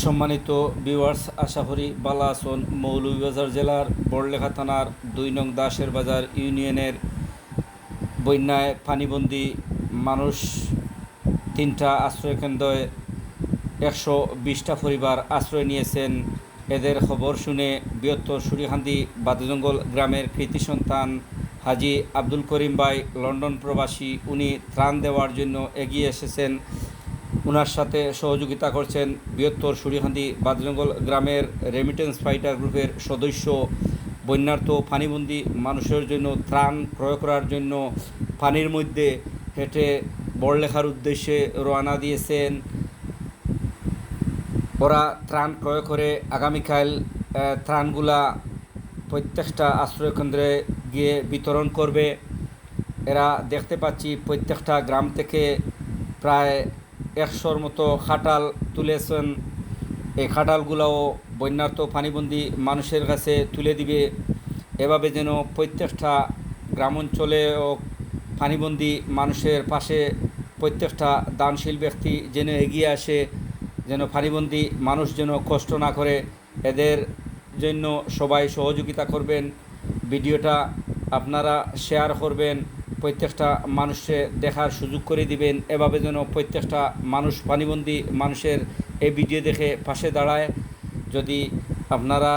সম্মানিত ভিউয়ার্স আশা করি বালা আসন মৌলভীবাজার জেলার বড়লেখা থানার দুই নং দাসের বাজার ইউনিয়নের বন্যায় পানিবন্দি মানুষ তিনটা আশ্রয়কেন্দ্রে একশো বিশটা পরিবার আশ্রয় নিয়েছেন। এদের খবর শুনে বৃহত্তর সুরিহান্দি বাদজঙ্গল গ্রামের কৃতি সন্তান হাজি আব্দুল করিম ভাই, লন্ডন প্রবাসী, উনি ত্রাণ দেওয়ার জন্য এগিয়ে এসেছেন। ওনার সাথে সহযোগিতা করছেন বৃহত্তর সুরিহান্দি বাদজঙ্গল গ্রামের রেমিটেন্স ফাইটার গ্রুপের সদস্য, বন্যার্থ পানিবন্দী মানুষের জন্য, ত্রাণ ক্রয় করার জন্য পানির মধ্যে হেঁটে বড়লেখার উদ্দেশ্যে রওনা দিয়েছেন। ওরা ত্রাণ ক্রয় করে আগামীকাল ত্রাণগুলা প্রত্যেকটা আশ্রয়কেন্দ্রে গিয়ে বিতরণ করবে। এরা দেখতে পাচ্ছি প্রত্যেকটা গ্রাম থেকে প্রায় একশোর মতো খাটাল তুলেছেন। এই খাটালগুলাও বন্যার্থ পানিবন্দী মানুষের কাছে তুলে দিবে। এভাবে যেন প্রত্যেকটা গ্রাম অঞ্চলেও পানিবন্দী মানুষের পাশে প্রত্যেকটা দানশীল ব্যক্তি যেন এগিয়ে আসে, যেন পানিবন্দী মানুষ যেন কষ্ট না করে। এদের জন্য সবাই সহযোগিতা করবেন। ভিডিওটা আপনারা শেয়ার করবেন। প্রত্যেকটা মানুষে দেখার সুযোগ করে দিবেন। এভাবে যেন প্রত্যেকটা মানুষ পানিবন্দী মানুষের এই ভিডিও দেখে পাশে দাঁড়ায়। যদি আপনারা